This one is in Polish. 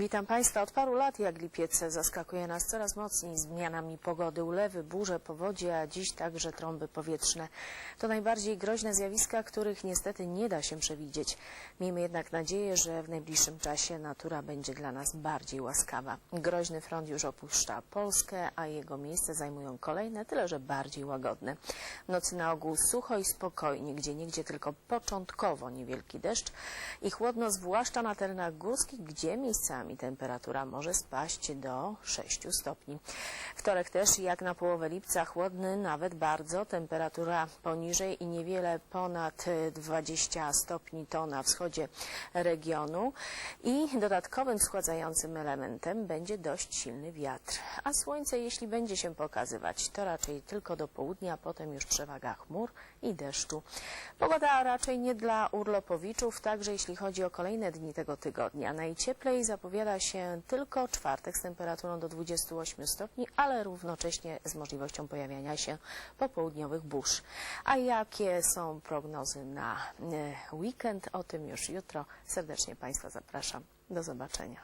Witam Państwa. Od paru lat jak Lipiec zaskakuje nas coraz mocniej zmianami pogody, ulewy, burze, powodzie, a dziś także trąby powietrzne. To najbardziej groźne zjawiska, których niestety nie da się przewidzieć. Miejmy jednak nadzieję, że w najbliższym czasie natura będzie dla nas bardziej łaskawa. Groźny front już opuszcza Polskę, a jego miejsce zajmują kolejne, tyle że bardziej łagodne. Nocy na ogół sucho i spokojnie, gdzie niegdzie tylko początkowo niewielki deszcz i chłodno, zwłaszcza na terenach górskich, gdzie miejscami temperatura może spaść do 6 stopni. Wtorek też, jak na połowę lipca, chłodny, nawet bardzo. Temperatura poniżej i niewiele ponad e, 20 stopni to na wschodzie regionu. I dodatkowym schładzającym elementem będzie dość silny wiatr. A słońce, jeśli będzie się pokazywać, to raczej tylko do południa, potem już przewaga chmur i deszczu. Pogoda raczej nie dla urlopowiczów, także jeśli chodzi o kolejne dni tego tygodnia. Najcieplej zapowiada się tylko czwartek z temperaturą do 28 stopni, ale równocześnie z możliwością pojawiania się popołudniowych burz. A jakie są prognozy na e, weekend? O tym już jutro. Serdecznie Państwa zapraszam. Do zobaczenia.